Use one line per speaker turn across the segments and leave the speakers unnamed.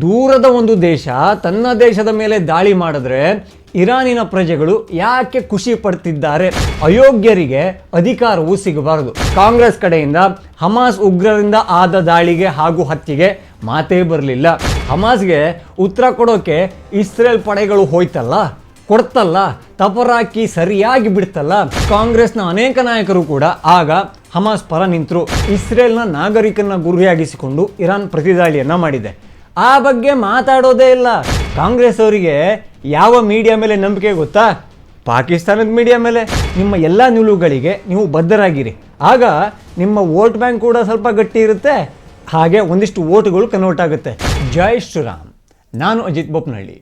ದೂರದ ಒಂದು ದೇಶ, ತನ್ನ ದೇಶದ ಮೇಲೆ ದಾಳಿ ಮಾಡಿದ್ರೆ ಇರಾನಿನ ಪ್ರಜೆಗಳು ಯಾಕೆ ಖುಷಿ ಪಡ್ತಿದ್ದಾರೆ? ಅಯೋಗ್ಯರಿಗೆ ಅಧಿಕಾರವು ಸಿಗಬಾರದು. ಕಾಂಗ್ರೆಸ್ ಕಡೆಯಿಂದ ಹಮಾಸ್ ಉಗ್ರರಿಂದ ಆದ ದಾಳಿಗೆ ಹಾಗೂ ಹತ್ಯೆಗೆ ಮಾತೇ ಬರಲಿಲ್ಲ. ಹಮಾಸ್ಗೆ ಉತ್ತರ ಕೊಡೋಕೆ ಇಸ್ರೇಲ್ ಪಡೆಗಳು ಹೋಯ್ತಲ್ಲ? ಕೊಡ್ತಲ್ಲ? ತಪರಾಕಿ ಸರಿಯಾಗಿ ಬಿಡ್ತಲ್ಲ? ಕಾಂಗ್ರೆಸ್ನ ಅನೇಕ ನಾಯಕರು ಕೂಡ ಆಗ ಹಮಾಸ್ ಪರ ನಿಂತರು. ಇಸ್ರೇಲ್ನ ನಾಗರಿಕನ ಗುರಿಯಾಗಿಸಿಕೊಂಡು ಇರಾನ್ ಪ್ರತಿದಾಳಿಯನ್ನ ಮಾಡಿದೆ. ಆ ಬಗ್ಗೆ ಮಾತಾಡೋದೇ ಇಲ್ಲ. ಕಾಂಗ್ರೆಸ್ ಅವರಿಗೆ ಯಾವ ಮೀಡಿಯಾ ಮೇಲೆ ನಂಬಿಕೆ ಗೊತ್ತಾ? ಪಾಕಿಸ್ತಾನದ ಮೀಡಿಯಾ ಮೇಲೆ. ನಿಮ್ಮ ಎಲ್ಲ ನಿಲುವುಗಳಿಗೆ ನೀವು ಬದ್ಧರಾಗಿರಿ. ಆಗ ನಿಮ್ಮ ವೋಟ್ ಬ್ಯಾಂಕ್ ಕೂಡ ಸ್ವಲ್ಪ ಗಟ್ಟಿ ಇರುತ್ತೆ. ಹಾಗೆ ಒಂದಿಷ್ಟು ವೋಟ್ಗಳು ಕನ್ವರ್ಟ್ ಆಗುತ್ತೆ. ಜೈ ಶ್ರೀರಾಮ್. ನಾನು ಅಜಿತ್ ಬೊಪ್ನಹಳ್ಳಿ.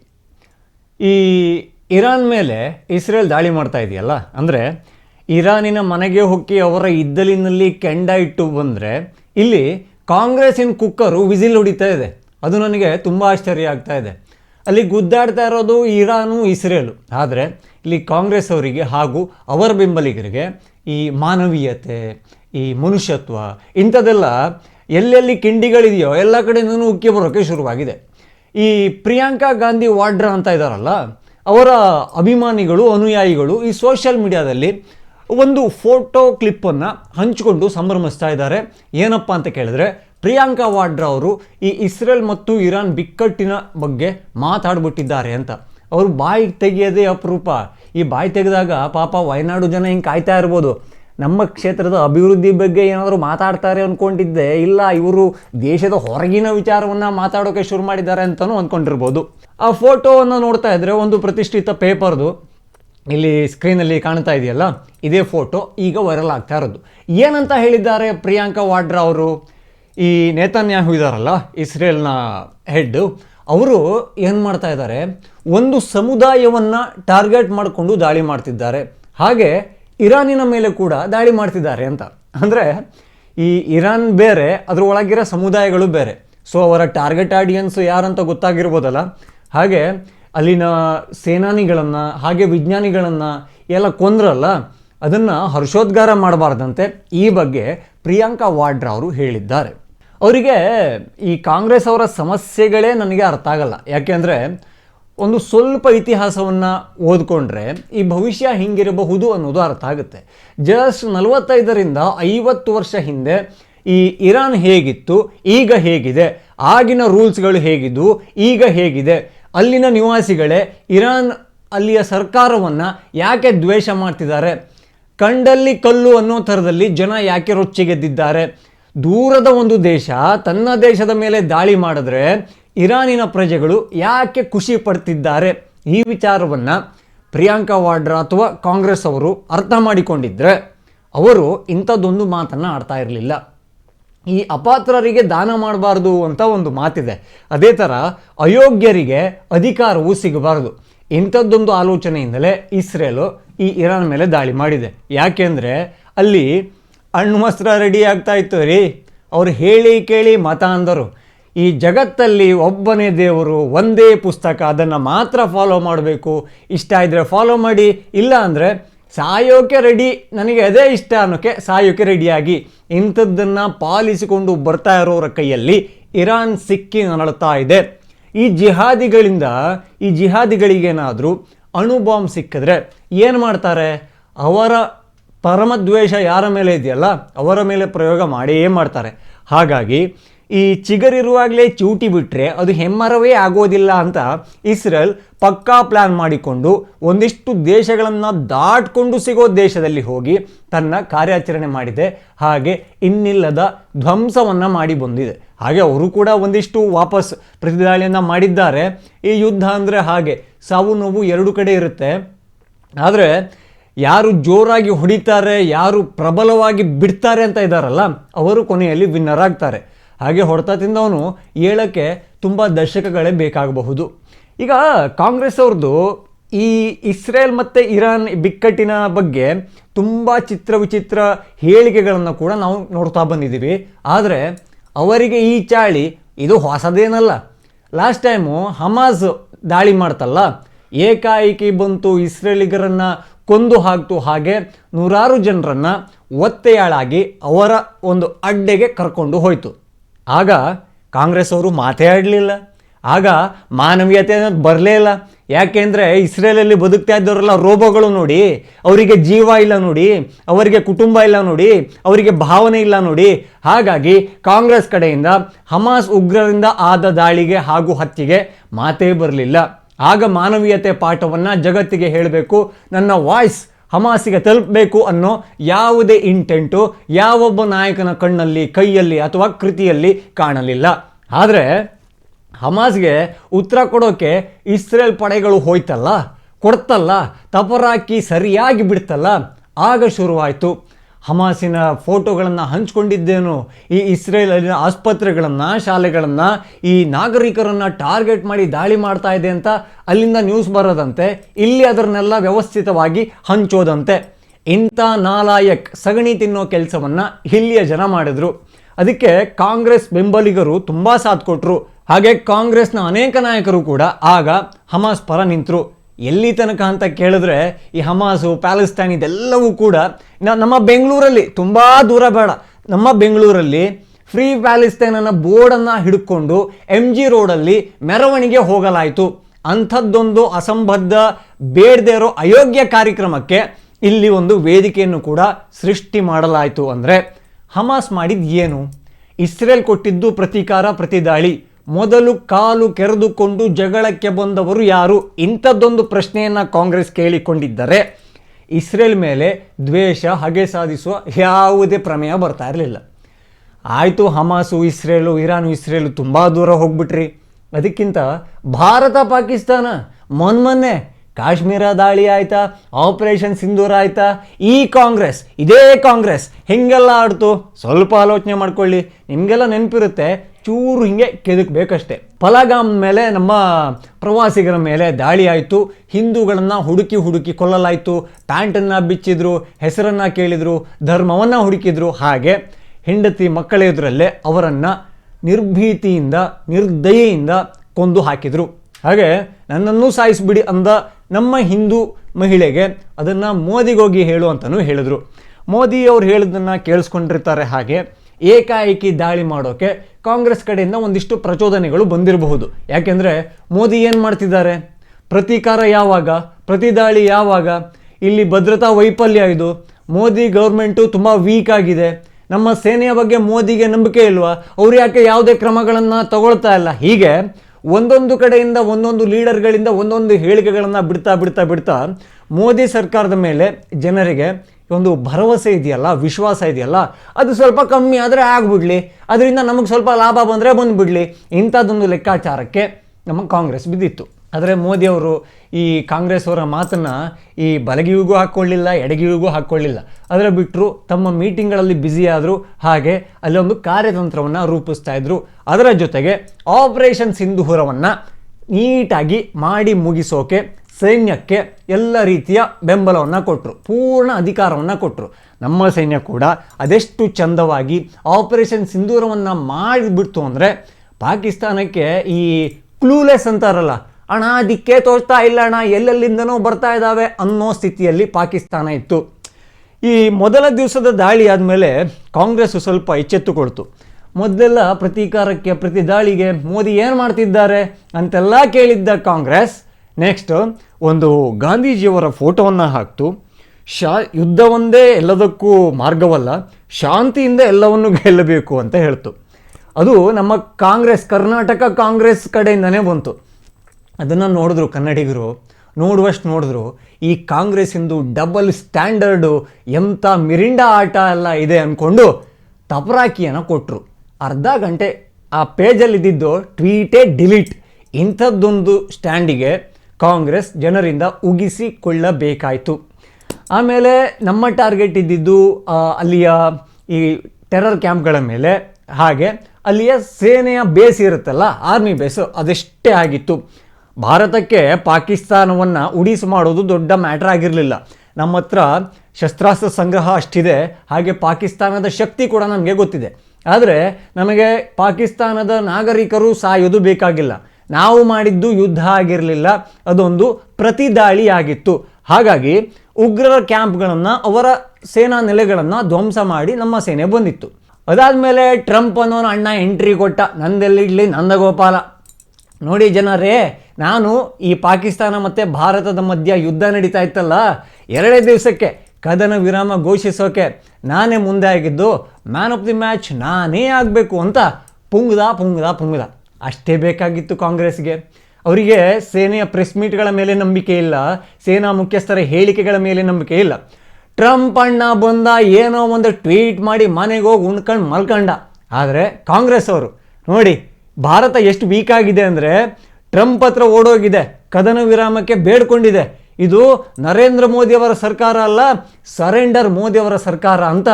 ಈ ಇರಾನ್ ಮೇಲೆ ಇಸ್ರೇಲ್ ದಾಳಿ ಮಾಡ್ತಾ ಇದೆಯಲ್ಲ? ಅಂದರೆ ಇರಾನಿನ ಮನೆಗೆ ಹೊಕ್ಕಿ ಅವರ ಇದ್ದಲಿನಲ್ಲಿ ಕೆಂಡ ಇಟ್ಟು ಬಂದರೆ ಇಲ್ಲಿ ಕಾಂಗ್ರೆಸ್ಸಿನ ಕುಕ್ಕರು ವಿಸಿಲ್ ಹೊಡಿತಾ ಇದೆ. ಅದು ನನಗೆ ತುಂಬ ಆಶ್ಚರ್ಯ ಆಗ್ತಾ ಇದೆ. ಅಲ್ಲಿ ಗುದ್ದಾಡ್ತಾ ಇರೋದು ಇರಾನು, ಇಸ್ರೇಲು. ಆದರೆ ಇಲ್ಲಿ ಕಾಂಗ್ರೆಸ್ ಅವರಿಗೆ ಹಾಗೂ ಅವರ ಬೆಂಬಲಿಗರಿಗೆ ಈ ಮಾನವೀಯತೆ, ಈ ಮನುಷ್ಯತ್ವ ಇಂಥದ್ದೆಲ್ಲ ಎಲ್ಲೆಲ್ಲಿ ಕಿಂಡಿಗಳಿದೆಯೋ ಎಲ್ಲ ಕಡೆಯಿಂದನೂ ಉಕ್ಕಿ ಬರೋಕ್ಕೆ ಶುರುವಾಗಿದೆ. ಈ ಪ್ರಿಯಾಂಕಾ ಗಾಂಧಿ ವಾಡ್ರಾ ಅಂತ ಇದ್ದಾರಲ್ಲ ಅವರ ಅಭಿಮಾನಿಗಳು, ಅನುಯಾಯಿಗಳು ಈ ಸೋಷಿಯಲ್ ಮೀಡಿಯಾದಲ್ಲಿ ಒಂದು ಫೋಟೋ ಕ್ಲಿಪ್ಪನ್ನು ಹಂಚಿಕೊಂಡು ಸಂಭ್ರಮಿಸ್ತಾ ಇದ್ದಾರೆ. ಏನಪ್ಪ ಅಂತ ಕೇಳಿದ್ರೆ ಪ್ರಿಯಾಂಕಾ ವಾಡ್ರಾ ಅವರು ಈ ಇಸ್ರೇಲ್ ಮತ್ತು ಇರಾನ್ ಬಿಕ್ಕಟ್ಟಿನ ಬಗ್ಗೆ ಮಾತಾಡ್ಬಿಟ್ಟಿದ್ದಾರೆ ಅಂತ. ಅವರು ಬಾಯಿ ತೆಗೆಯೋದೇ ಅಪರೂಪ. ಈ ಬಾಯಿ ತೆಗೆದಾಗ ಪಾಪ ವಯನಾಡು ಜನ ಹಿಂಗೆ ಕಾಯ್ತಾ ಇರ್ಬೋದು. ನಮ್ಮ ಕ್ಷೇತ್ರದ ಅಭಿವೃದ್ಧಿ ಬಗ್ಗೆ ಏನಾದರೂ ಮಾತಾಡ್ತಾರೆ ಅಂದ್ಕೊಂಡಿದ್ದೆ ಇಲ್ಲ, ಇವರು ದೇಶದ ಹೊರಗಿನ ವಿಚಾರವನ್ನು ಮಾತಾಡೋಕೆ ಶುರು ಮಾಡಿದ್ದಾರೆ ಅಂತಲೂ ಅಂದ್ಕೊಂಡಿರ್ಬೋದು ಆ ಫೋಟೋವನ್ನು ನೋಡ್ತಾ ಇದ್ದರೆ ಒಂದು ಪ್ರತಿಷ್ಠಿತ ಪೇಪರ್ದು ಇಲ್ಲಿ ಸ್ಕ್ರೀನಲ್ಲಿ ಕಾಣ್ತಾ ಇದೆಯಲ್ಲ? ಇದೇ ಫೋಟೋ ಈಗ ವೈರಲ್ ಆಗ್ತಾ ಇರೋದು. ಏನಂತ ಹೇಳಿದ್ದಾರೆ ಪ್ರಿಯಾಂಕಾ ವಾಡ್ರಾ ಅವರು? ಈ ನೇತಾನ್ಯಾಹು ಇದಾರಲ್ಲ, ಇಸ್ರೇಲ್ನ ಹೆಡ್ ಅವರು ಏನು ಮಾಡ್ತಾ ಇದ್ದಾರೆ? ಒಂದು ಸಮುದಾಯವನ್ನು ಟಾರ್ಗೆಟ್ ಮಾಡಿಕೊಂಡು ದಾಳಿ ಮಾಡ್ತಿದ್ದಾರೆ. ಹಾಗೆ ಇರಾನಿನ ಮೇಲೆ ಕೂಡ ದಾಳಿ ಮಾಡ್ತಿದ್ದಾರೆ ಅಂತ. ಅಂದರೆ ಈ ಇರಾನ್ ಬೇರೆ, ಅದ್ರ ಒಳಗಿರೋ ಸಮುದಾಯಗಳು ಬೇರೆ. ಸೊ ಅವರ ಟಾರ್ಗೆಟ್ ಆಡಿಯನ್ಸ್ ಯಾರಂತ ಗೊತ್ತಾಗಿರ್ಬೋದಲ್ಲ? ಹಾಗೆ ಅಲ್ಲಿನ ಸೇನಾನಿಗಳನ್ನು, ಹಾಗೆ ವಿಜ್ಞಾನಿಗಳನ್ನು ಎಲ್ಲ ಕೊಂದ್ರಲ್ಲ, ಅದನ್ನು ಹರ್ಷೋದ್ಗಾರ ಮಾಡಬಾರ್ದಂತೆ ಈ ಬಗ್ಗೆ ಪ್ರಿಯಾಂಕಾ ವಾಡ್ರಾ ಅವರು ಹೇಳಿದ್ದಾರೆ. ಅವರಿಗೆ ಈ ಕಾಂಗ್ರೆಸ್ ಅವರ ಸಮಸ್ಯೆಗಳೇ ನನಗೆ ಅರ್ಥ ಆಗಲ್ಲ. ಯಾಕೆಂದರೆ ಒಂದು ಸ್ವಲ್ಪ ಇತಿಹಾಸವನ್ನು ಓದ್ಕೊಂಡ್ರೆ ಈ ಭವಿಷ್ಯ ಹಿಂಗಿರಬಹುದು ಅನ್ನೋದು ಅರ್ಥ ಆಗುತ್ತೆ. ಜಸ್ಟ್ ನಲವತ್ತೈದರಿಂದ ಐವತ್ತು ವರ್ಷ ಹಿಂದೆ ಈ ಇರಾನ್ ಹೇಗಿತ್ತು, ಈಗ ಹೇಗಿದೆ, ಆಗಿನ ರೂಲ್ಸ್ಗಳು ಹೇಗಿದ್ದು ಈಗ ಹೇಗಿದೆ, ಅಲ್ಲಿನ ನಿವಾಸಿಗಳೇ ಇರಾನ್ ಅಲ್ಲಿಯ ಸರ್ಕಾರವನ್ನು ಯಾಕೆ ದ್ವೇಷ ಮಾಡ್ತಿದ್ದಾರೆ, ಕಂಡಲ್ಲಿ ಕಲ್ಲು ಅನ್ನೋ ಥರದಲ್ಲಿ ಜನ ಯಾಕೆ ರೊಚ್ಚಿಗೆದ್ದಿದ್ದಾರೆ ದೂರದ ಒಂದು ದೇಶ ತನ್ನ ದೇಶದ ಮೇಲೆ ದಾಳಿ ಮಾಡಿದ್ರೆ ಇರಾನಿನ ಪ್ರಜೆಗಳು ಯಾಕೆ ಖುಷಿ ಪಡ್ತಿದ್ದಾರೆ? ಈ ವಿಚಾರವನ್ನು ಪ್ರಿಯಾಂಕಾ ವಾಡ್ರಾ ಅಥವಾ ಕಾಂಗ್ರೆಸ್ ಅವರು ಅರ್ಥ ಮಾಡಿಕೊಂಡಿದ್ರೆ ಅವರು ಇಂಥದ್ದೊಂದು ಮಾತನ್ನು ಆಡ್ತಾ ಇರಲಿಲ್ಲ. ಈ ಅಪಾತ್ರರಿಗೆ ದಾನ ಮಾಡಬಾರ್ದು ಅಂತ ಒಂದು ಮಾತಿದೆ. ಅದೇ ಥರ ಅಯೋಗ್ಯರಿಗೆ ಅಧಿಕಾರವು ಸಿಗಬಾರದು. ಇಂಥದ್ದೊಂದು ಆಲೋಚನೆಯಿಂದಲೇ ಇಸ್ರೇಲು ಈ ಇರಾನ್ ಮೇಲೆ ದಾಳಿ ಮಾಡಿದೆ. ಯಾಕೆಂದರೆ ಅಲ್ಲಿ ಅಣ್ವಸ್ತ್ರ ರೆಡಿ ಆಗ್ತಾ ಇತ್ತು ರೀ. ಅವ್ರು ಹೇಳಿ ಕೇಳಿ ಮತ ಅಂದರು. ಈ ಜಗತ್ತಲ್ಲಿ ಒಬ್ಬನೇ ದೇವರು ಒಂದೇ ಪುಸ್ತಕ, ಅದನ್ನು ಮಾತ್ರ ಫಾಲೋ ಮಾಡಬೇಕು. ಇಷ್ಟ ಇದ್ದರೆ ಫಾಲೋ ಮಾಡಿ, ಇಲ್ಲ ಅಂದರೆ ಸಾಯೋಕೆ ರೆಡಿ ನನಗೆ ಅದೇ ಇಷ್ಟ ಅನ್ನೋಕ್ಕೆ ಸಾಯೋಕೆ ರೆಡಿಯಾಗಿ ಇಂಥದ್ದನ್ನು ಪಾಲಿಸಿಕೊಂಡು ಬರ್ತಾ ಇರೋರ ಕೈಯಲ್ಲಿ ಇರಾನ್ ಸಿಕ್ಕಿ ನರಳ್ತಾ ಇದೆ. ಈ ಜಿಹಾದಿಗಳಿಂದ, ಈ ಜಿಹಾದಿಗಳಿಗೇನಾದರೂ ಅಣು ಬಾಂಬ್ ಸಿಕ್ಕಿದ್ರೆ ಏನು ಮಾಡ್ತಾರೆ? ಅವರ ಪರಮದ್ವೇಷ ಯಾರ ಮೇಲೆ ಇದೆಯಲ್ಲ, ಅವರ ಮೇಲೆ ಪ್ರಯೋಗ ಮಾಡಿಯೇ ಮಾಡ್ತಾರೆ. ಹಾಗಾಗಿ, ಈ ಚಿಗರಿರುವಾಗಲೇ ಚೂಟಿ ಬಿಟ್ಟರೆ ಅದು ಹೆಮ್ಮರವೇ ಆಗೋದಿಲ್ಲ ಅಂತ ಇಸ್ರೇಲ್ ಪಕ್ಕಾ ಪ್ಲ್ಯಾನ್ ಮಾಡಿಕೊಂಡು ಒಂದಿಷ್ಟು ದೇಶಗಳನ್ನು ದಾಟ್ಕೊಂಡು ಸಿಗೋ ದೇಶದಲ್ಲಿ ಹೋಗಿ ತನ್ನ ಕಾರ್ಯಾಚರಣೆ ಮಾಡಿದೆ. ಹಾಗೆ ಇನ್ನಿಲ್ಲದ ಧ್ವಂಸವನ್ನು ಮಾಡಿ ಬಂದಿದೆ. ಹಾಗೆ ಅವರು ಕೂಡ ಒಂದಿಷ್ಟು ವಾಪಸ್ ಪ್ರತಿದಾಳಿಯನ್ನು ಮಾಡಿದ್ದಾರೆ. ಈ ಯುದ್ಧ ಅಂದರೆ ಹಾಗೆ ಸಾವು ನೋವು ಎರಡು ಕಡೆ ಇರುತ್ತೆ. ಆದರೆ ಯಾರು ಜೋರಾಗಿ ಹೊಡಿತಾರೆ, ಯಾರು ಪ್ರಬಲವಾಗಿ ಬಿಡ್ತಾರೆ ಅಂತ ಇದ್ದಾರಲ್ಲ ಅವರು ಕೊನೆಯಲ್ಲಿ ವಿನ್ನರ್ ಆಗ್ತಾರೆ. ಹಾಗೆ ಹೊಡೆತ ತಿಂದವನು ಏಳಕ್ಕೆ ತುಂಬ ದಶಕಗಳೇ ಬೇಕಾಗಬಹುದು. ಈಗ ಕಾಂಗ್ರೆಸ್ ಅವ್ರದ್ದು ಈ ಇಸ್ರೇಲ್ ಮತ್ತು ಇರಾನ್ ಬಿಕ್ಕಟ್ಟಿನ ಬಗ್ಗೆ ತುಂಬ ಚಿತ್ರ ವಿಚಿತ್ರ ಹೇಳಿಕೆಗಳನ್ನು ಕೂಡ ನಾವು ನೋಡ್ತಾ ಬಂದಿದ್ದೀವಿ. ಆದರೆ ಅವರಿಗೆ ಈ ಚಾಳಿ ಇದು ಹೊಸದೇನಲ್ಲ. ಲಾಸ್ಟ್ ಟೈಮು ಹಮಾಸ್ ದಾಳಿ ಮಾಡ್ತಲ್ಲ, ಏಕಾಏಕಿ ಬಂತು ಇಸ್ರೇಲಿಗರನ್ನು ಕೊಂದು ಹಾಕ್ತು ಹಾಗೆ ನೂರಾರು ಜನರನ್ನು ಒತ್ತೆಯಾಳಾಗಿ ಅವರ ಒಂದು ಅಡ್ಡೆಗೆ ಕರ್ಕೊಂಡು ಹೋಯಿತು. ಆಗ ಕಾಂಗ್ರೆಸ್ ಅವರು ಮಾತೇ ಆಡಲಿಲ್ಲ. ಆಗ ಮಾನವೀಯತೆ ಅನ್ನೋದು ಬರಲೇ ಇಲ್ಲ. ಯಾಕೆಂದರೆ ಇಸ್ರೇಲಲ್ಲಿ ಬದುಕ್ತಾ ಇದ್ದವರೆಲ್ಲ ರೋಬೋಗಳು ನೋಡಿ, ಅವರಿಗೆ ಜೀವ ಇಲ್ಲ ನೋಡಿ, ಅವರಿಗೆ ಕುಟುಂಬ ಇಲ್ಲ ನೋಡಿ, ಅವರಿಗೆ ಭಾವನೆ ಇಲ್ಲ ನೋಡಿ. ಹಾಗಾಗಿ ಕಾಂಗ್ರೆಸ್ ಕಡೆಯಿಂದ ಹಮಾಸ್ ಉಗ್ರರಿಂದ ಆದ ದಾಳಿಗೆ ಹಾಗೂ ಹತ್ಯೆಗೆ ಮಾತೇ ಬರಲಿಲ್ಲ. ಆಗ ಮಾನವೀಯತೆ ಪಾಠವನ್ನು ಜಗತ್ತಿಗೆ ಹೇಳಬೇಕು, ನನ್ನ ವಾಯ್ಸ್ ಹಮಾಸಿಗೆ ತಲುಪಬೇಕು ಅನ್ನೋ ಯಾವುದೇ ಇಂಟೆಂಟು ಯಾವೊಬ್ಬ ನಾಯಕನ ಕಣ್ಣಲ್ಲಿ, ಕೈಯಲ್ಲಿ ಅಥವಾ ಕೃತಿಯಲ್ಲಿ ಕಾಣಲಿಲ್ಲ. ಆದರೆ ಹಮಾಸ್ಗೆ ಉತ್ತರ ಕೊಡೋಕೆ ಇಸ್ರೇಲ್ ಪಡೆಗಳು ಹೋಯ್ತಲ್ಲ, ಕೊಡ್ತಲ್ಲ, ತಪರಾಕಿ ಸರಿಯಾಗಿ ಬಿಡ್ತಲ್ಲ, ಆಗ ಶುರುವಾಯಿತು. ಹಮಾಸಿನ ಫೋಟೋಗಳನ್ನು ಹಂಚ್ಕೊಂಡಿದ್ದೇನು, ಈ ಇಸ್ರೇಲಿನ ಆಸ್ಪತ್ರೆಗಳನ್ನು, ಶಾಲೆಗಳನ್ನು ಈ ನಾಗರಿಕರನ್ನು ಟಾರ್ಗೆಟ್ ಮಾಡಿ ದಾಳಿ ಮಾಡ್ತಾ ಇದೆ ಅಂತ ಅಲ್ಲಿಂದ ನ್ಯೂಸ್ ಬರೋದಂತೆ, ಇಲ್ಲಿ ಅದನ್ನೆಲ್ಲ ವ್ಯವಸ್ಥಿತವಾಗಿ ಹಂಚೋದಂತೆ. ಇಂಥ ನಾಲಾಯಕ್ ಸಗಣಿ ತಿನ್ನೋ ಕೆಲಸವನ್ನು ಇಲ್ಲಿಯ ಜನ ಮಾಡಿದ್ರು. ಅದಕ್ಕೆ ಕಾಂಗ್ರೆಸ್ ಬೆಂಬಲಿಗರು ತುಂಬ ಸಾಥ್ ಕೊಟ್ಟರು ಹಾಗೆ ಕಾಂಗ್ರೆಸ್ನ ಅನೇಕ ನಾಯಕರು ಕೂಡ ಆಗ ಹಮಾಸ್ ಪರ ನಿಂತರು. ಎಲ್ಲಿ ತನಕ ಅಂತ ಕೇಳಿದ್ರೆ ಈ ಹಮಾಸು, ಪ್ಯಾಲೆಸ್ತಾನ್ ಇದೆಲ್ಲವೂ ಕೂಡ ನಮ್ಮ ಬೆಂಗಳೂರಲ್ಲಿ ತುಂಬ ದೂರ ಬೇಡ. ನಮ್ಮ ಬೆಂಗಳೂರಲ್ಲಿ ಫ್ರೀ ಪ್ಯಾಲೆಸ್ತೈನ್ ಬೋರ್ಡನ್ನು ಹಿಡ್ಕೊಂಡು ಎಂ ಜಿ ರೋಡಲ್ಲಿ ಮೆರವಣಿಗೆ ಹೋಗಲಾಯಿತು. ಅಂಥದ್ದೊಂದು ಅಸಂಬದ್ಧ, ಬೇಡದೇ ಇರೋ ಅಯೋಗ್ಯ ಕಾರ್ಯಕ್ರಮಕ್ಕೆ ಇಲ್ಲಿ ಒಂದು ವೇದಿಕೆಯನ್ನು ಕೂಡ ಸೃಷ್ಟಿ ಮಾಡಲಾಯಿತು ಅಂದರೆ ಹಮಾಸ್ ಮಾಡಿದ ಏನು? ಇಸ್ರೇಲ್ ಕೊಟ್ಟಿದ್ದು ಪ್ರತೀಕಾರ ಪ್ರತಿದಾಳಿ ಮೊದಲು ಕಾಲು ಕೆರೆದುಕೊಂಡು ಜಗಳಕ್ಕೆ ಬಂದವರು ಯಾರು? ಇಂಥದ್ದೊಂದು ಪ್ರಶ್ನೆಯನ್ನು ಕಾಂಗ್ರೆಸ್ ಕೇಳಿಕೊಂಡಿದ್ದರೆ ಇಸ್ರೇಲ್ ಮೇಲೆ ದ್ವೇಷ, ಹಗೆ ಸಾಧಿಸುವ ಯಾವುದೇ ಪ್ರಮೇಯ ಬರ್ತಾ ಇರಲಿಲ್ಲ. ಆಯಿತು, ಹಮಾಸು, ಇಸ್ರೇಲು, ಇರಾನು, ಇಸ್ರೇಲು ತುಂಬ ದೂರ ಹೋಗ್ಬಿಟ್ರಿ. ಅದಕ್ಕಿಂತ ಭಾರತ, ಪಾಕಿಸ್ತಾನ ಮೊನ್ಮೊನ್ನೆ ಕಾಶ್ಮೀರ ದಾಳಿ ಆಯಿತಾ, ಆಪರೇಷನ್ ಸಿಂಧೂರ ಆಯಿತಾ, ಈ ಕಾಂಗ್ರೆಸ್, ಇದೇ ಕಾಂಗ್ರೆಸ್, ಹೆಂಗೆಲ್ಲ ಆಡ್ತು. ಸ್ವಲ್ಪ ಆಲೋಚನೆ ಮಾಡ್ಕೊಳ್ಳಿ. ನಿಮಗೆಲ್ಲ ನೆನಪಿರುತ್ತೆ ಚೂರು ಹಿಂಗೆ ಕೆದಕ್ಬೇಕಷ್ಟೆ ಪಲಗಾಮ್ ಮೇಲೆ ನಮ್ಮ ಪ್ರವಾಸಿಗರ ಮೇಲೆ ದಾಳಿ ಆಯಿತು. ಹಿಂದೂಗಳನ್ನು ಹುಡುಕಿ ಹುಡುಕಿ ಕೊಲ್ಲಲಾಯಿತು. ಪ್ಯಾಂಟನ್ನು ಬಿಚ್ಚಿದ್ರು, ಹೆಸರನ್ನು ಕೇಳಿದರು, ಧರ್ಮವನ್ನು ಹುಡುಕಿದ್ರು. ಹಾಗೆ ಹೆಂಡತಿ ಮಕ್ಕಳೆದುರಲ್ಲೇ ಅವರನ್ನು ನಿರ್ಭೀತಿಯಿಂದ, ನಿರ್ದಯೆಯಿಂದ ಕೊಂದು ಹಾಕಿದರು. ಹಾಗೆ ನನ್ನನ್ನು ಸಾಯಿಸಿಬಿಡಿ ಅಂದ ನಮ್ಮ ಹಿಂದೂ ಮಹಿಳೆಗೆ ಅದನ್ನು ಮೋದಿಗೋಗಿ ಹೇಳು ಅಂತಲೂ ಹೇಳಿದರು. ಮೋದಿ ಅವರು ಹೇಳಿದ್ದನ್ನು ಕೇಳಿಸ್ಕೊಂಡಿರ್ತಾರೆ ಹಾಗೆ ಏಕಾಏಕಿ ದಾಳಿ ಮಾಡೋಕ್ಕೆ ಕಾಂಗ್ರೆಸ್ ಕಡೆಯಿಂದ ಒಂದಿಷ್ಟು ಪ್ರಚೋದನೆಗಳು ಬಂದಿರಬಹುದು. ಯಾಕೆಂದರೆ ಮೋದಿ ಏನು ಮಾಡ್ತಿದ್ದಾರೆ? ಪ್ರತೀಕಾರ ಯಾವಾಗ? ಪ್ರತಿದಾಳಿ ಯಾವಾಗ? ಇಲ್ಲಿ ಭದ್ರತಾ ವೈಫಲ್ಯ ಇದು. ಮೋದಿ ಗೌರ್ಮೆಂಟು ತುಂಬ ವೀಕ್ ಆಗಿದೆ. ನಮ್ಮ ಸೇನೆಯ ಬಗ್ಗೆ ಮೋದಿಗೆ ನಂಬಿಕೆ ಇಲ್ವಾ? ಅವ್ರು ಯಾಕೆ ಯಾವುದೇ ಕ್ರಮಗಳನ್ನು ತಗೊಳ್ತಾ ಇಲ್ಲ? ಹೀಗೆ ಒಂದೊಂದು ಕಡೆಯಿಂದ ಒಂದೊಂದು ಲೀಡರ್ಗಳಿಂದ ಒಂದೊಂದು ಹೇಳಿಕೆಗಳನ್ನು ಬಿಡ್ತಾ ಬಿಡ್ತಾ ಬಿಡ್ತಾ ಮೋದಿ ಸರ್ಕಾರದ ಮೇಲೆ ಜನರಿಗೆ ಒಂದು ಭರವಸೆ ಇದೆಯಲ್ಲ, ವಿಶ್ವಾಸ ಇದೆಯಲ್ಲ, ಅದು ಸ್ವಲ್ಪ ಕಮ್ಮಿ ಆದರೆ ಆಗ್ಬಿಡಲಿ. ಅದರಿಂದ ನಮಗೆ ಸ್ವಲ್ಪ ಲಾಭ ಬಂದರೆ ಬಂದುಬಿಡಲಿ. ಇಂಥದ್ದೊಂದು ಲೆಕ್ಕಾಚಾರಕ್ಕೆ ನಮ್ಮ ಕಾಂಗ್ರೆಸ್ ಬಿದ್ದಿತ್ತು. ಆದರೆ ಮೋದಿ ಅವರು ಈ ಕಾಂಗ್ರೆಸ್ ಅವರ ಮಾತನ್ನು ಈ ಬಲಗಿವಿಗೂ ಹಾಕ್ಕೊಳ್ಳಿಲ್ಲ, ಎಡಗಿವಿಗೂ ಹಾಕ್ಕೊಳ್ಳಿಲ್ಲ. ಅದರ ಬಿಟ್ಟರು ತಮ್ಮ ಮೀಟಿಂಗ್ಗಳಲ್ಲಿ ಬ್ಯುಸಿ ಆದರು, ಹಾಗೆ ಅಲ್ಲಿ ಒಂದು ಕಾರ್ಯತಂತ್ರವನ್ನು ರೂಪಿಸ್ತಾ ಇದ್ರು. ಅದರ ಜೊತೆಗೆ ಆಪರೇಷನ್ ಸಿಂಧೂರವನ್ನು ನೀಟಾಗಿ ಮಾಡಿ ಮುಗಿಸೋಕೆ ಸೈನ್ಯಕ್ಕೆ ಎಲ್ಲ ರೀತಿಯ ಬೆಂಬಲವನ್ನು ಕೊಟ್ಟರು ಪೂರ್ಣ ಅಧಿಕಾರವನ್ನು ಕೊಟ್ಟರು ನಮ್ಮ ಸೈನ್ಯ ಕೂಡ ಅದೆಷ್ಟು ಚಂದವಾಗಿ ಆಪರೇಷನ್ ಸಿಂಧೂರವನ್ನು ಮಾಡಿಬಿಡ್ತು ಅಂದರೆ ಪಾಕಿಸ್ತಾನಕ್ಕೆ ಈ ಕ್ಲೂಲೆಸ್ ಅಂತಾರಲ್ಲ, ಅಣ್ಣ, ದಿಕ್ಕೇ ತೋರ್ತಾ ಇಲ್ಲ ಅಣ್ಣ, ಎಲ್ಲೆಲ್ಲಿಂದನೋ ಬರ್ತಾ ಇದ್ದಾವೆ ಅನ್ನೋ ಸ್ಥಿತಿಯಲ್ಲಿ ಪಾಕಿಸ್ತಾನ ಇತ್ತು. ಈ ಮೊದಲ ದಿವಸದ ದಾಳಿ ಆದಮೇಲೆ ಕಾಂಗ್ರೆಸ್ ಸ್ವಲ್ಪ ಎಚ್ಚೆತ್ತುಕೊಳ್ತು ಮೊದಲೆಲ್ಲ ಪ್ರತೀಕಾರಕ್ಕೆ, ಪ್ರತಿ ದಾಳಿಗೆ ಮೋದಿ ಏನು ಮಾಡ್ತಿದ್ದಾರೆ ಅಂತೆಲ್ಲ ಕೇಳಿದ್ದ ಕಾಂಗ್ರೆಸ್ ನೆಕ್ಸ್ಟ್ ಒಂದು ಗಾಂಧೀಜಿಯವರ ಫೋಟೋವನ್ನು ಹಾಕ್ತು. ಶಾ, ಯುದ್ಧವೊಂದೇ ಎಲ್ಲದಕ್ಕೂ ಮಾರ್ಗವಲ್ಲ, ಶಾಂತಿಯಿಂದ ಎಲ್ಲವನ್ನು ಗೆಲ್ಲಬೇಕು ಅಂತ ಹೇಳ್ತು. ಅದು ನಮ್ಮ ಕಾಂಗ್ರೆಸ್, ಕರ್ನಾಟಕ ಕಾಂಗ್ರೆಸ್ ಕಡೆಯಿಂದನೇ ಬಂತು. ಅದನ್ನು ನೋಡಿದ್ರು ಕನ್ನಡಿಗರು, ನೋಡುವಷ್ಟು ನೋಡಿದ್ರು, ಈ ಕಾಂಗ್ರೆಸ್ಸಿಂದು ಡಬಲ್ ಸ್ಟ್ಯಾಂಡರ್ಡು ಎಂಥ ಮಿರಿಂಡ ಆಟ ಎಲ್ಲ ಇದೆ ಅಂದ್ಕೊಂಡು ತಪರಾಕಿಯನ್ನು ಕೊಟ್ಟರು ಅರ್ಧ ಗಂಟೆ ಆ ಪೇಜಲ್ಲಿ ಇದ್ದಿದ್ದು ಟ್ವೀಟೇ ಡಿಲೀಟ್. ಇಂಥದ್ದೊಂದು ಸ್ಟ್ಯಾಂಡಿಗೆ ಕಾಂಗ್ರೆಸ್ ಜನರಿಂದ ಉಗಿಸಿಕೊಳ್ಳಬೇಕಾಯಿತು. ಆಮೇಲೆ ನಮ್ಮ ಟಾರ್ಗೆಟ್ ಇದ್ದಿದ್ದು ಅಲ್ಲಿಯ ಈ ಟೆರರ್ ಕ್ಯಾಂಪ್ಗಳ ಮೇಲೆ. ಹಾಗೆ ಅಲ್ಲಿಯ ಸೇನೆಯ ಬೇಸ್ ಇರುತ್ತಲ್ಲ, ಆರ್ಮಿ ಬೇಸು ಅದೆಷ್ಟೇ ಆಗಿತ್ತು. ಭಾರತಕ್ಕೆ ಪಾಕಿಸ್ತಾನವನ್ನು ಉಡಿಸು ಮಾಡೋದು ದೊಡ್ಡ ಮ್ಯಾಟ್ರ್ ಆಗಿರಲಿಲ್ಲ. ನಮ್ಮ ಹತ್ರ ಶಸ್ತ್ರಾಸ್ತ್ರ ಸಂಗ್ರಹ ಅಷ್ಟಿದೆ, ಹಾಗೆ ಪಾಕಿಸ್ತಾನದ ಶಕ್ತಿ ಕೂಡ ನಮಗೆ ಗೊತ್ತಿದೆ. ಆದರೆ ನಮಗೆ ಪಾಕಿಸ್ತಾನದ ನಾಗರಿಕರು ಸಾಯೋದು ಬೇಕಾಗಿಲ್ಲ. ನಾವು ಮಾಡಿದ್ದು ಯುದ್ಧ ಆಗಿರಲಿಲ್ಲ, ಅದೊಂದು ಪ್ರತಿದಾಳಿಯಾಗಿತ್ತು. ಹಾಗಾಗಿ ಉಗ್ರರ ಕ್ಯಾಂಪ್ಗಳನ್ನು, ಅವರ ಸೇನಾ ನೆಲೆಗಳನ್ನು ಧ್ವಂಸ ಮಾಡಿ ನಮ್ಮ ಸೇನೆ ಬಂದಿತ್ತು. ಅದಾದಮೇಲೆ ಟ್ರಂಪ್ ಅನ್ನೋನು ಅಣ್ಣ ಎಂಟ್ರಿ ಕೊಟ್ಟ ನಂದೆಲ್ಲಿಡ್ಲಿ ನಂದಗೋಪಾಲ. ನೋಡಿ ಜನರೇ, ನಾನು ಈ ಪಾಕಿಸ್ತಾನ ಮತ್ತು ಭಾರತದ ಮಧ್ಯ ಯುದ್ಧ ನಡೀತಾ ಇತ್ತಲ್ಲ, ಎರಡೇ ದಿವಸಕ್ಕೆ ಕದನ ವಿರಾಮ ಘೋಷಿಸೋಕೆ ನಾನೇ ಮುಂದೆ ಆಗಿದ್ದು ಮ್ಯಾನ್ ಆಫ್ ದಿ ಮ್ಯಾಚ್ ನಾನೇ ಆಗಬೇಕು ಅಂತ ಪುಂಗ್ದ ಪುಂಗ್ದ ಪುಂಗ್ದ. ಅಷ್ಟೇ ಬೇಕಾಗಿತ್ತು ಕಾಂಗ್ರೆಸ್ಗೆ. ಅವರಿಗೆ ಸೇನೆಯ ಪ್ರೆಸ್ ಮೀಟ್ಗಳ ಮೇಲೆ ನಂಬಿಕೆ ಇಲ್ಲ, ಸೇನಾ ಮುಖ್ಯಸ್ಥರ ಹೇಳಿಕೆಗಳ ಮೇಲೆ ನಂಬಿಕೆ ಇಲ್ಲ. ಟ್ರಂಪ್ ಅಣ್ಣ ಬಂದ ಏನೋ ಒಂದು ಟ್ವೀಟ್ ಮಾಡಿ ಮನೆಗೆ ಹೋಗಿ ಉಣ್ಕೊಂಡು ಮಲ್ಕಂಡ. ಆದರೆ ಕಾಂಗ್ರೆಸ್ ಅವರು, ನೋಡಿ, ಭಾರತ ಎಷ್ಟು ವೀಕ್ ಆಗಿದೆ ಅಂದರೆ ಟ್ರಂಪ್ ಹತ್ರ ಓಡೋಗಿದೆ, ಕದನ ವಿರಾಮಕ್ಕೆ ಬೇಡ್ಕೊಂಡಿದೆ. ಇದು ನರೇಂದ್ರ ಮೋದಿಯವರ ಸರ್ಕಾರ ಅಲ್ಲ, ಸರೆಂಡರ್ ಮೋದಿಯವರ ಸರ್ಕಾರ ಅಂತ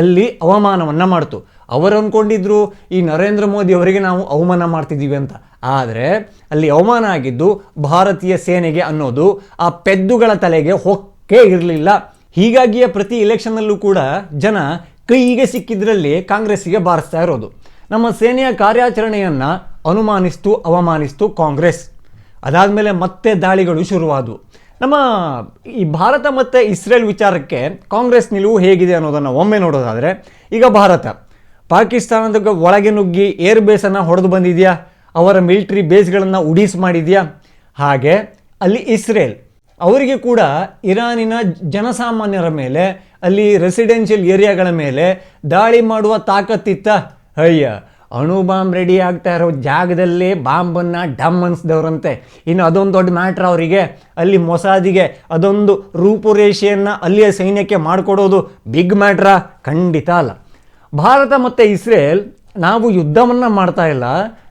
ಅಲ್ಲಿ ಅವಮಾನವನ್ನು ಮಾಡ್ತು. ಅವರು ಅಂದ್ಕೊಂಡಿದ್ರು ಈ ನರೇಂದ್ರ ಮೋದಿ ಅವರಿಗೆ ನಾವು ಅವಮಾನ ಮಾಡ್ತಿದ್ದೀವಿ ಅಂತ. ಆದರೆ, ಅಲ್ಲಿ ಅವಮಾನ ಆಗಿದ್ದು ಭಾರತೀಯ ಸೇನೆಗೆ ಅನ್ನೋದು ಆ ಪೆದ್ದುಗಳ ತಲೆಗೆ ಹೊಕ್ಕೆ ಇರಲಿಲ್ಲ. ಹೀಗಾಗಿಯೇ ಪ್ರತಿ ಎಲೆಕ್ಷನ್ನಲ್ಲೂ ಕೂಡ ಜನ ಕೈಗೆ ಸಿಕ್ಕಿದ್ರಲ್ಲಿ ಕಾಂಗ್ರೆಸ್ಸಿಗೆ ಬಾರಿಸ್ತಾ ಇರೋದು. ನಮ್ಮ ಸೇನೆಯ ಕಾರ್ಯಾಚರಣೆಯನ್ನು ಅನುಮಾನಿಸ್ತು, ಅವಮಾನಿಸ್ತು ಕಾಂಗ್ರೆಸ್. ಅದಾದಮೇಲೆ ಮತ್ತೆ ದಾಳಿಗಳು ಶುರುವಾದವು. ನಮ್ಮ ಈ ಭಾರತ ಮತ್ತು ಇಸ್ರೇಲ್ ವಿಚಾರಕ್ಕೆ ಕಾಂಗ್ರೆಸ್ ನಿಲುವು ಹೇಗಿದೆ ಅನ್ನೋದನ್ನು ಒಮ್ಮೆ ನೋಡೋದಾದರೆ, ಈಗ ಭಾರತ. ಪಾಕಿಸ್ತಾನದ ಒಳಗೆ ನುಗ್ಗಿ ಏರ್ ಬೇಸನ್ನು ಹೊಡೆದು ಬಂದಿದೆಯಾ? ಅವರ ಮಿಲಿಟರಿ ಬೇಸ್ಗಳನ್ನು ಉಡೀಸ್ ಮಾಡಿದೆಯಾ? ಹಾಗೆ ಅಲ್ಲಿ ಇಸ್ರೇಲ್. ಅವರಿಗೆ ಕೂಡ ಇರಾನಿನ ಜನಸಾಮಾನ್ಯರ ಮೇಲೆ, ಅಲ್ಲಿ ರೆಸಿಡೆನ್ಷಿಯಲ್ ಏರಿಯಾಗಳ ಮೇಲೆ ದಾಳಿ ಮಾಡುವ ತಾಕತ್ತಿತ್ತ ಅಯ್ಯ, ಅಣು ಬಾಂಬ್ ರೆಡಿ ಆಗ್ತಾ ಇರೋ ಜಾಗದಲ್ಲಿ ಬಾಂಬನ್ನು ಡಮ್ ಅನ್ಸ್ದವ್ರಂತೆ. ಇನ್ನು ಅದೊಂದು ದೊಡ್ಡ ಮ್ಯಾಟ್ರ್ ಅವರಿಗೆ. ಅಲ್ಲಿ ಮೊಸಾದಿಗೆ ಅದೊಂದು ರೂಪುರೇಷೆಯನ್ನು ಅಲ್ಲಿಯ ಸೈನ್ಯಕ್ಕೆ ಮಾಡಿಕೊಡೋದು ಬಿಗ್ ಮ್ಯಾಟ್ರಾ ಖಂಡಿತ ಅಲ್ಲ. ಭಾರತ ಮತ್ತು ಇಸ್ರೇಲ್ ನಾವು ಯುದ್ಧವನ್ನು ಮಾಡ್ತಾ ಇಲ್ಲ.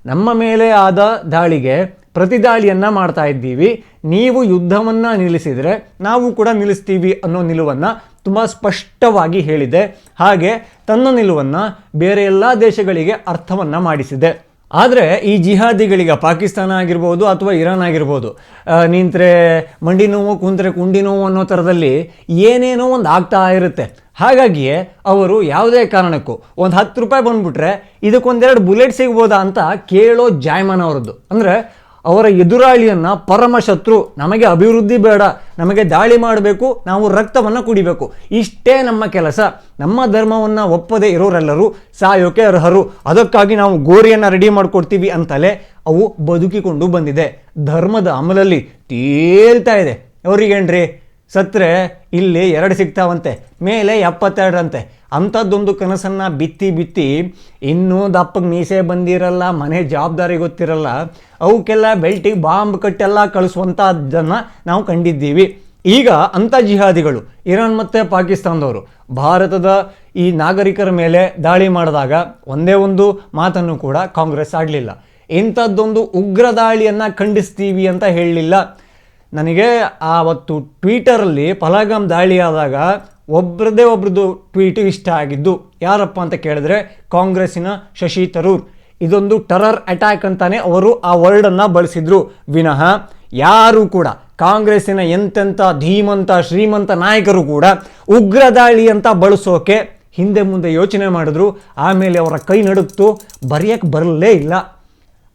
ನಮ್ಮ ಮೇಲೆ ಆದ ದಾಳಿಗೆ ಪ್ರತಿದಾಳಿಯನ್ನು ಮಾಡ್ತಾ ಇದ್ದೀವಿ. ನೀವು ಯುದ್ಧವನ್ನು ನಿಲ್ಲಿಸಿದರೆ ನಾವು ಕೂಡ ನಿಲ್ಲಿಸ್ತೀವಿ ಅನ್ನೋ ನಿಲುವನ್ನು ತುಂಬ ಸ್ಪಷ್ಟವಾಗಿ ಹೇಳಿದೆ. ಹಾಗೆ ತನ್ನ ನಿಲುವನ್ನು ಬೇರೆ ಎಲ್ಲ ದೇಶಗಳಿಗೆ ಅರ್ಥವನ್ನು ಮಾಡಿಸಿದೆ. ಆದರೆ ಈ ಜಿಹಾದಿಗಳಿಗೆ ಪಾಕಿಸ್ತಾನ ಆಗಿರ್ಬೋದು ಅಥವಾ ಇರಾನ್ ಆಗಿರ್ಬೋದು ನಿಂತರೆ ಮಂಡಿ ನೋವು, ಕುಂತರೆ ಕುಂಡಿ ನೋವು ಅನ್ನೋ ಥರದಲ್ಲಿ ಏನೇನೋ ಒಂದು ಆಗ್ತಾ ಇರುತ್ತೆ. ಹಾಗಾಗಿಯೇ ಅವರು ಯಾವುದೇ ಕಾರಣಕ್ಕೂ ಒಂದು ಹತ್ತು ರೂಪಾಯಿ ಬಂದ್ಬಿಟ್ರೆ ಇದಕ್ಕೊಂದೆರಡು ಬುಲೆಟ್ ಸಿಗ್ಬೋದಾ ಅಂತ ಕೇಳೋ ಜಾಯಮಾನ ಅವರದ್ದು. ಅಂದರೆ ಅವರ ಎದುರಾಳಿಯನ್ನು ಪರಮ ಶತ್ರು, ನಮಗೆ ಅಭಿವೃದ್ಧಿ ಬೇಡ, ನಮಗೆ ದಾಳಿ ಮಾಡಬೇಕು, ನಾವು ರಕ್ತವನ್ನು ಕುಡಿಬೇಕು. ಇಷ್ಟೇ ನಮ್ಮ ಕೆಲಸ. ನಮ್ಮ ಧರ್ಮವನ್ನು ಒಪ್ಪದೆ ಇರೋರೆಲ್ಲರೂ ಸಾಯೋಕೆ ಅರ್ಹರು. ಅದಕ್ಕಾಗಿ ನಾವು ಗೋರಿಯನ್ನು ರೆಡಿ ಮಾಡಿಕೊಡ್ತೀವಿ ಅಂತಲೇ ಅವು ಬದುಕಿಕೊಂಡು ಬಂದಿದೆ. ಧರ್ಮದ ಅಮಲಲ್ಲಿ ತೇಲ್ತಾ ಇದೆ. ಅವ್ರಿಗೇನ್ರಿ ಸತ್ರೆ ಇಲ್ಲಿ ಎರಡು ಸಿಗ್ತಾವಂತೆ, ಮೇಲೆ ಎಪ್ಪತ್ತೆರಡರಂತೆ. ಅಂಥದ್ದೊಂದು ಕನಸನ್ನು ಬಿತ್ತಿ ಬಿತ್ತಿ ಇನ್ನೂ ದಪ್ಪಗೆ ಮೀಸೆ ಬಂದಿರಲ್ಲ, ಮನೆ ಜವಾಬ್ದಾರಿ ಗೊತ್ತಿರಲ್ಲ, ಅವಕ್ಕೆಲ್ಲ ಬೆಲ್ಟಿಗೆ ಬಾಂಬ್ ಕಟ್ಟೆಲ್ಲ ಕಳಿಸುವಂಥದ್ದನ್ನು ನಾವು ಕಂಡಿದ್ದೀವಿ. ಈಗ ಅಂಥ ಜಿಹಾದಿಗಳು, ಇರಾನ್ ಮತ್ತು ಪಾಕಿಸ್ತಾನದವರು, ಭಾರತದ ಈ ನಾಗರಿಕರ ಮೇಲೆ ದಾಳಿ ಮಾಡಿದಾಗ ಒಂದೇ ಒಂದು ಮಾತನ್ನು ಕೂಡ ಕಾಂಗ್ರೆಸ್ ಆಡಲಿಲ್ಲ. ಇಂಥದ್ದೊಂದು ಉಗ್ರ ದಾಳಿಯನ್ನು ಖಂಡಿಸ್ತೀವಿ ಅಂತ ಹೇಳಲಿಲ್ಲ. ನನಗೆ ಆವತ್ತು ಟ್ವೀಟರಲ್ಲಿ ಪಲಗಾಮ್ ದಾಳಿ ಆದಾಗ ಒಬ್ರದ್ದೇ ಒಬ್ರದ್ದು ಟ್ವೀಟ್ ಇಷ್ಟ ಆಗಿದ್ದು. ಯಾರಪ್ಪ ಅಂತ ಕೇಳಿದ್ರೆ ಕಾಂಗ್ರೆಸ್ಸಿನ ಶಶಿ ತರೂರ್. ಇದೊಂದು ಟರರ್ ಅಟ್ಯಾಕ್ ಅಂತಾನೆ ಅವರು ಆ ವರ್ಡನ್ನು ಬಳಸಿದ್ರು. ವಿನಃ ಯಾರು ಕೂಡ ಕಾಂಗ್ರೆಸ್ಸಿನ ಎಂತೆಂಥ ಧೀಮಂತ, ಶ್ರೀಮಂತ ನಾಯಕರು ಕೂಡ ಉಗ್ರ ದಾಳಿ ಅಂತ ಬಳಸೋಕೆ ಹಿಂದೆ ಮುಂದೆ ಯೋಚನೆ ಮಾಡಿದ್ರು. ಆಮೇಲೆ ಅವರ ಕೈ ನಡುಕ್ತು ಬರೆಯಕ್ಕೆ ಬರಲೇ ಇಲ್ಲ.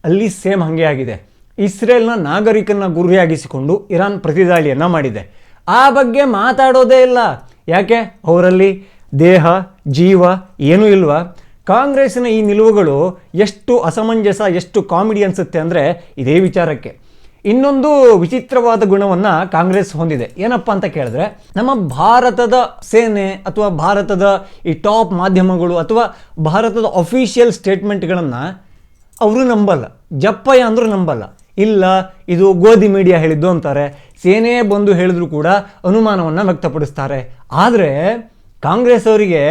ಅಲ್ಲಿ ಸೇಮ್ ಹಾಗೆ ಆಗಿದೆ. ಇಸ್ರೇಲ್ನ ನಾಗರಿಕನ ಗುರಿಯಾಗಿಸಿಕೊಂಡು ಇರಾನ್ ಪ್ರತಿದಾಳಿಯನ್ನು ಮಾಡಿದೆ. ಆ ಬಗ್ಗೆ ಮಾತಾಡೋದೇ ಇಲ್ಲ. ಯಾಕೆ? ಅವರಲ್ಲಿ ದೇಹ, ಜೀವ ಏನೂ ಇಲ್ವಾ? ಕಾಂಗ್ರೆಸ್ಸಿನ ಈ ನಿಲುವುಗಳು ಎಷ್ಟು ಅಸಮಂಜಸ, ಎಷ್ಟು ಕಾಮಿಡಿ ಅನಿಸುತ್ತೆ ಅಂದರೆ ಇದೇ ವಿಚಾರಕ್ಕೆ. ಇನ್ನೊಂದು ವಿಚಿತ್ರವಾದ ಗುಣವನ್ನು ಕಾಂಗ್ರೆಸ್ ಹೊಂದಿದೆ. ಏನಪ್ಪ ಅಂತ ಕೇಳಿದ್ರೆ, ನಮ್ಮ ಭಾರತದ ಸೇನೆ ಅಥವಾ ಭಾರತದ ಈ ಟಾಪ್ ಮಾಧ್ಯಮಗಳು ಅಥವಾ ಭಾರತದ ಅಫಿಷಿಯಲ್ ಸ್ಟೇಟ್ಮೆಂಟ್ಗಳನ್ನು ಅವರು ನಂಬಲ್ಲ. ಜಪ್ಪಯ್ಯ ಅಂದರೂ ನಂಬಲ್ಲ. ಇಲ್ಲ, ಇದು ಗೋಧಿ ಮೀಡಿಯಾ ಹೇಳಿದ್ದು ಅಂತಾರೆ. ಸೇನೆ ಬಂದು ಹೇಳಿದ್ರು ಕೂಡ ಅನುಮಾನವನ್ನು ವ್ಯಕ್ತಪಡಿಸ್ತಾರೆ. ಆದರೆ, ಕಾಂಗ್ರೆಸ್ ಅವರಿಗೆ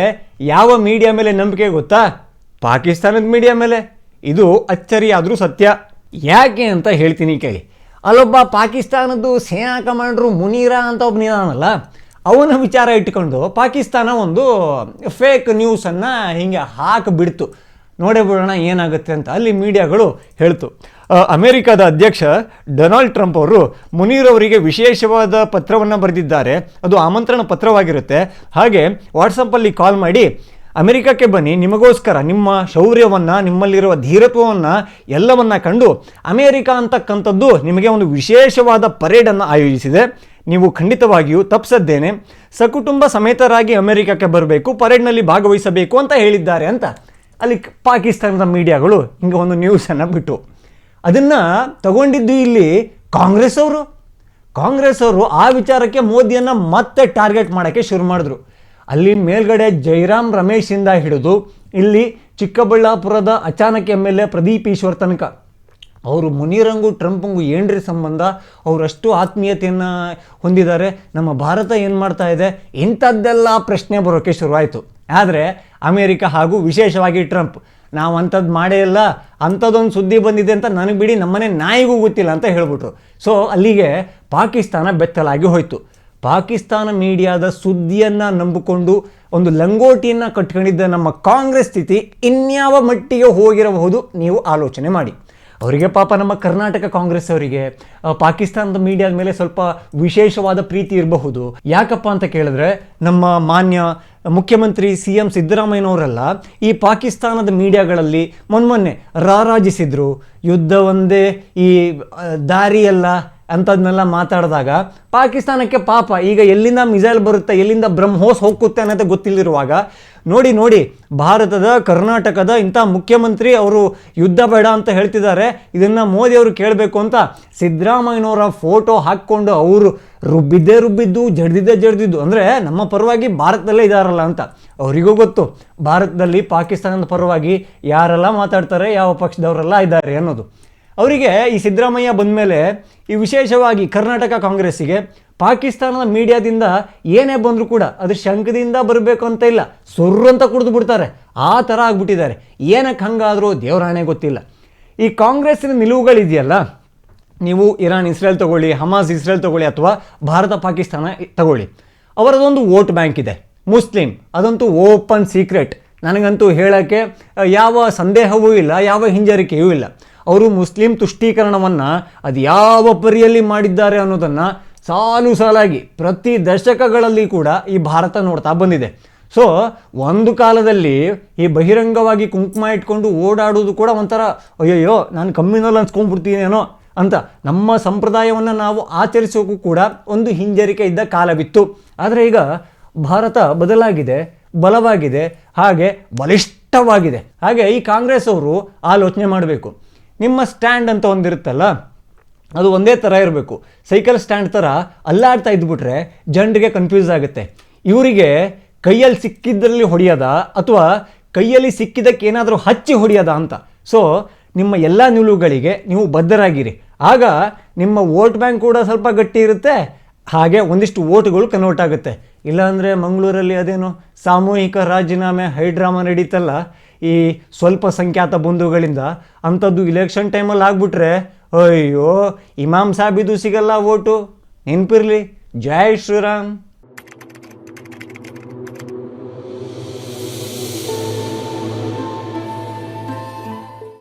ಯಾವ ಮೀಡಿಯಾ ಮೇಲೆ ನಂಬಿಕೆ ಗೊತ್ತಾ? ಪಾಕಿಸ್ತಾನದ ಮೀಡಿಯಾ ಮೇಲೆ. ಇದು ಅಚ್ಚರಿಯಾದರೂ ಸತ್ಯ. ಯಾಕೆ ಅಂತ ಹೇಳ್ತೀನಿ ಕೇಳಿ ಅಲ್ಲೊಬ್ಬ ಪಾಕಿಸ್ತಾನದ್ದು ಸೇನಾ ಕಮಾಂಡ್ರು ಮುನೀರಾ ಅಂತ ಒಬ್ಬ ನಿಧಾನಲ್ಲ ಅವನ ವಿಚಾರ ಇಟ್ಕೊಂಡು ಪಾಕಿಸ್ತಾನ ಒಂದು ಫೇಕ್ ನ್ಯೂಸನ್ನು ಹೀಗೆ ಹಾಕಿಬಿಡ್ತು ನೋಡೇ ಬಿಡೋಣ ಏನಾಗುತ್ತೆ ಅಂತ ಅಲ್ಲಿ ಮೀಡಿಯಾಗಳು ಹೇಳ್ತು. ಅಮೆರಿಕದ ಅಧ್ಯಕ್ಷ ಡೊನಾಲ್ಡ್ ಟ್ರಂಪ್ ಅವರು ಮುನೀರ್ ಅವರಿಗೆ ವಿಶೇಷವಾದ ಪತ್ರವನ್ನು ಬರೆದಿದ್ದಾರೆ. ಅದು ಆಮಂತ್ರಣ ಪತ್ರವಾಗಿರುತ್ತೆ. ಹಾಗೆ ವಾಟ್ಸಪ್ಪಲ್ಲಿ ಕಾಲ್ ಮಾಡಿ, ಅಮೆರಿಕಕ್ಕೆ ಬನ್ನಿ, ನಿಮಗೋಸ್ಕರ ನಿಮ್ಮ ಶೌರ್ಯವನ್ನು, ನಿಮ್ಮಲ್ಲಿರುವ ಧೀರತ್ವವನ್ನು ಎಲ್ಲವನ್ನ ಕಂಡು ಅಮೆರಿಕ ಅಂತಕ್ಕಂಥದ್ದು ನಿಮಗೆ ಒಂದು ವಿಶೇಷವಾದ ಪರೇಡನ್ನು ಆಯೋಜಿಸಿದೆ. ನೀವು ಖಂಡಿತವಾಗಿಯೂ ತಪ್ಪಿಸದ್ದೇನೆ. ಸಕುಟುಂಬ ಸಮೇತರಾಗಿ ಅಮೆರಿಕಕ್ಕೆ ಬರಬೇಕು ಪರೇಡ್ನಲ್ಲಿ ಭಾಗವಹಿಸಬೇಕು ಅಂತ ಹೇಳಿದ್ದಾರೆ ಅಂತ. ಅಲ್ಲಿ ಪಾಕಿಸ್ತಾನದ ಮೀಡಿಯಾಗಳು ಹಿಂಗೆ ಒಂದು ನ್ಯೂಸನ್ನು ಬಿಟ್ಟು. ಅದನ್ನು ತಗೊಂಡಿದ್ದು ಇಲ್ಲಿ ಕಾಂಗ್ರೆಸ್ ಅವರು. ಕಾಂಗ್ರೆಸ್ ಅವರು ಆ ವಿಚಾರಕ್ಕೆ ಮೋದಿಯನ್ನು ಮತ್ತೆ ಟಾರ್ಗೆಟ್ ಮಾಡೋಕ್ಕೆ ಶುರು ಮಾಡಿದ್ರು. ಅಲ್ಲಿ ಮೇಲ್ಗಡೆ ಜೈರಾಮ್ ರಮೇಶಿಂದ ಹಿಡಿದು ಇಲ್ಲಿ ಚಿಕ್ಕಬಳ್ಳಾಪುರದ ಅಚಾನಕ್ M L A Pradeep Eshwar ತನಕ. ಅವರು ಮುನಿರಂಗು, ಟ್ರಂಪಂಗು ಏನ್ರಿ ಸಂಬಂಧ? ಅವರಷ್ಟು ಆತ್ಮೀಯತೆಯನ್ನು ಹೊಂದಿದ್ದಾರೆ. ನಮ್ಮ ಭಾರತ ಏನು ಮಾಡ್ತಾ ಇದೆ? ಇಂಥದ್ದೆಲ್ಲ ಪ್ರಶ್ನೆ ಬರೋಕ್ಕೆ ಶುರುವಾಯಿತು. ಆದರೆ ಅಮೇರಿಕ ಹಾಗೂ ವಿಶೇಷವಾಗಿ ಟ್ರಂಪ್ ನಾವು ಅಂಥದ್ದು ಮಾಡೇ ಇಲ್ಲ, ಅಂಥದ್ದೊಂದು ಸುದ್ದಿ ಬಂದಿದೆ ಅಂತ ನನಗೆ ಬಿಡಿ, ನಮ್ಮನೆ ನಾಯಿಗೂ ಗೊತ್ತಿಲ್ಲ ಅಂತ ಹೇಳ್ಬಿಟ್ರು. ಸೊ ಅಲ್ಲಿಗೆ ಪಾಕಿಸ್ತಾನ ಬೆತ್ತಲಾಗಿ ಹೋಯಿತು. ಪಾಕಿಸ್ತಾನ ಮೀಡಿಯಾದ ಸುದ್ದಿಯನ್ನು ನಂಬಿಕೊಂಡು ಒಂದು ಲಂಗೋಟಿಯನ್ನು ಕಟ್ಕೊಂಡಿದ್ದ ನಮ್ಮ ಕಾಂಗ್ರೆಸ್ ಸ್ಥಿತಿ ಇನ್ಯಾವ ಮಟ್ಟಿಗೆ ಹೋಗಿರಬಹುದು, ನೀವು ಆಲೋಚನೆ ಮಾಡಿ. ಅವರಿಗೆ ಪಾಪ ನಮ್ಮ ಕರ್ನಾಟಕ ಕಾಂಗ್ರೆಸ್ ಅವರಿಗೆ ಪಾಕಿಸ್ತಾನದ ಮೀಡಿಯಾದ ಮೇಲೆ ಸ್ವಲ್ಪ ವಿಶೇಷವಾದ ಪ್ರೀತಿ ಇರಬಹುದು. ಯಾಕಪ್ಪ ಅಂತ ಕೇಳಿದ್ರೆ, ನಮ್ಮ ಮಾನ್ಯ ಮುಖ್ಯಮಂತ್ರಿ ಸಿ ಎಂ ಸಿದ್ದರಾಮಯ್ಯನವರೆಲ್ಲ, ಈ ಪಾಕಿಸ್ತಾನದ ಮೀಡಿಯಾಗಳಲ್ಲಿ ಮೊನ್ನೆ ರಾರಾಜಿಸಿದ್ರು. ಯುದ್ಧ ಒಂದೇ, ಈ ದಾರಿ ದಾರಿಯಲ್ಲ ಅಂಥದ್ನೆಲ್ಲ ಮಾತಾಡಿದಾಗ ಪಾಕಿಸ್ತಾನಕ್ಕೆ ಪಾಪ, ಈಗ ಎಲ್ಲಿಂದ ಮಿಸೈಲ್ ಬರುತ್ತೆ, ಎಲ್ಲಿಂದ ಬ್ರಹ್ಮೋಸ್ ಹೋಗುತ್ತೆ ಅನ್ನೋದು ಗೊತ್ತಿಲ್ಲದಿರುವಾಗ ನೋಡಿ ನೋಡಿ, ಭಾರತದ, ಕರ್ನಾಟಕದ ಇಂಥ ಮುಖ್ಯಮಂತ್ರಿ ಅವರು ಯುದ್ಧ ಬೇಡ ಅಂತ ಹೇಳ್ತಿದ್ದಾರೆ, ಇದನ್ನು ಮೋದಿ ಅವರು ಕೇಳಬೇಕು ಅಂತ ಸಿದ್ದರಾಮಯ್ಯನವರ ಫೋಟೋ ಹಾಕ್ಕೊಂಡು ಅವರು ರುಬ್ಬಿದ್ದೇ ರುಬ್ಬಿದ್ದು, ಜಡ್ದಿದ್ದೇ ಜಡ್ದಿದ್ದು, ಅಂದರೆ ನಮ್ಮ ಪರವಾಗಿ ಭಾರತದಲ್ಲೇ ಇದಾರಲ್ಲ ಅಂತ. ಅವರಿಗೂ ಗೊತ್ತು, ಭಾರತದಲ್ಲಿ ಪಾಕಿಸ್ತಾನದ ಪರವಾಗಿ ಯಾರೆಲ್ಲ ಮಾತಾಡ್ತಾರೆ, ಯಾವ ಪಕ್ಷದವರೆಲ್ಲ ಇದ್ದಾರೆ ಅನ್ನೋದು. ಅವರಿಗೆ ಈ ಸಿದ್ದರಾಮಯ್ಯ ಬಂದಮೇಲೆ ಈ ವಿಶೇಷವಾಗಿ ಕರ್ನಾಟಕ ಕಾಂಗ್ರೆಸ್ಸಿಗೆ ಪಾಕಿಸ್ತಾನದ ಮೀಡಿಯಾದಿಂದ ಏನೇ ಬಂದರೂ ಕೂಡ ಅದು ಶಂಕದಿಂದ ಬರಬೇಕು ಅಂತ ಇಲ್ಲ. ಸೊರ್ರು ಅಂತ ಕುಡಿದು ಬಿಡ್ತಾರೆ. ಆ ಥರ ಆಗ್ಬಿಟ್ಟಿದ್ದಾರೆ. ಏನಕ್ಕೆ ಹಂಗಾದರೂ ದೇವರಾಣೆ ಗೊತ್ತಿಲ್ಲ. ಈ ಕಾಂಗ್ರೆಸ್ಸಿನ ನಿಲುವುಗಳಿದೆಯಲ್ಲ, ನೀವು ಇರಾನ್, ಇಸ್ರೇಲ್ ತಗೊಳ್ಳಿ, ಹಮಾಸ್, ಇಸ್ರೇಲ್ ತಗೊಳ್ಳಿ ಅಥವಾ ಭಾರತ, ಪಾಕಿಸ್ತಾನ ತಗೊಳ್ಳಿ. ಅವರದೊಂದು ವೋಟ್ ಬ್ಯಾಂಕ್ ಇದೆ. ಮುಸ್ಲಿಂ, ಅದಂತೂ ಓಪನ್ ಸೀಕ್ರೆಟ್. ನನಗಂತೂ ಹೇಳೋಕ್ಕೆ ಯಾವ ಸಂದೇಹವೂ ಇಲ್ಲ, ಯಾವ ಹಿಂಜರಿಕೆಯೂ ಇಲ್ಲ. ಅವರು ಮುಸ್ಲಿಂ ತುಷ್ಟೀಕರಣವನ್ನು ಅದು ಯಾವ ಪರಿಯಲ್ಲಿ ಮಾಡಿದ್ದಾರೆ ಅನ್ನೋದನ್ನು ಸಾಲು ಸಾಲಾಗಿ ಪ್ರತಿ ದಶಕಗಳಲ್ಲಿ ಕೂಡ ಈ ಭಾರತ ನೋಡ್ತಾ ಬಂದಿದೆ. ಸೊ ಒಂದು ಕಾಲದಲ್ಲಿ ಈ ಬಹಿರಂಗವಾಗಿ ಕುಂಕುಮ ಇಟ್ಕೊಂಡು ಓಡಾಡೋದು ಕೂಡ ಒಂಥರ, ಅಯ್ಯಯ್ಯೋ, ನಾನು ಕಮ್ಮಿನಲ್ಲಿ ಅನ್ಸ್ಕೊಂಡ್ಬಿಡ್ತೀನೇನೋ ಅಂತ ನಮ್ಮ ಸಂಪ್ರದಾಯವನ್ನು ನಾವು ಆಚರಿಸೋಕ್ಕೂ ಕೂಡ ಒಂದು ಹಿಂಜರಿಕೆ ಇದ್ದ ಕಾಲವಿತ್ತು. ಆದರೆ ಈಗ ಭಾರತ ಬದಲಾಗಿದೆ, ಬಲವಾಗಿದೆ, ಹಾಗೆ ಬಲಿಷ್ಠವಾಗಿದೆ. ಹಾಗೆ ಈ ಕಾಂಗ್ರೆಸ್ ಅವರು ಆಲೋಚನೆ ಮಾಡಬೇಕು. ನಿಮ್ಮ ಸ್ಟ್ಯಾಂಡ್ ಅಂತ ಒಂದಿರುತ್ತಲ್ಲ ಅದು ಒಂದೇ ಥರ ಇರಬೇಕು. ಸೈಕಲ್ ಸ್ಟ್ಯಾಂಡ್ ಥರ ಅಲ್ಲಾಡ್ತಾ ಇದ್ಬಿಟ್ರೆ ಜನರಿಗೆ ಕನ್ಫ್ಯೂಸ್ ಆಗುತ್ತೆ. ಇವರಿಗೆ ಕೈಯಲ್ಲಿ ಸಿಕ್ಕಿದ್ರಲ್ಲಿ ಹೊಡೆಯೋದ ಅಥವಾ ಕೈಯಲ್ಲಿ ಸಿಕ್ಕಿದ್ದಕ್ಕೆ ಏನಾದರೂ ಹಚ್ಚಿ ಹೊಡೆಯೋದ ಅಂತ. ಸೊ ನಿಮ್ಮ ಎಲ್ಲ ನಿಲುವುಗಳಿಗೆ ನೀವು ಬದ್ಧರಾಗಿರಿ. ಆಗ ನಿಮ್ಮ ವೋಟ್ ಬ್ಯಾಂಕ್ ಕೂಡ ಸ್ವಲ್ಪ ಗಟ್ಟಿ ಇರುತ್ತೆ, ಹಾಗೆ ಒಂದಿಷ್ಟು ವೋಟ್ಗಳು ಕನ್ವರ್ಟ್ ಆಗುತ್ತೆ. ಇಲ್ಲಾಂದರೆ ಮಂಗಳೂರಲ್ಲಿ ಅದೇನು ಸಾಮೂಹಿಕ ರಾಜೀನಾಮೆ ಹೈಡ್ರಾಮಾ ನಡೀತಲ್ಲ ಈ ಸ್ವಲ್ಪ ಸಂಖ್ಯಾತ ಬಂಧುಗಳಿಂದ ಅಂಥದ್ದು ಇಲೆಕ್ಷನ್ ಟೈಮಲ್ಲಿ ಆಗ್ಬಿಟ್ರೆ, ಅಯ್ಯೋ, ಇಮಾಮ್ ಸಾಬಿದು ಸಿಗಲ್ಲ ಓಟು ನೆನಪಿರಲಿ. ಜೈ ಶ್ರೀರಾಮ್.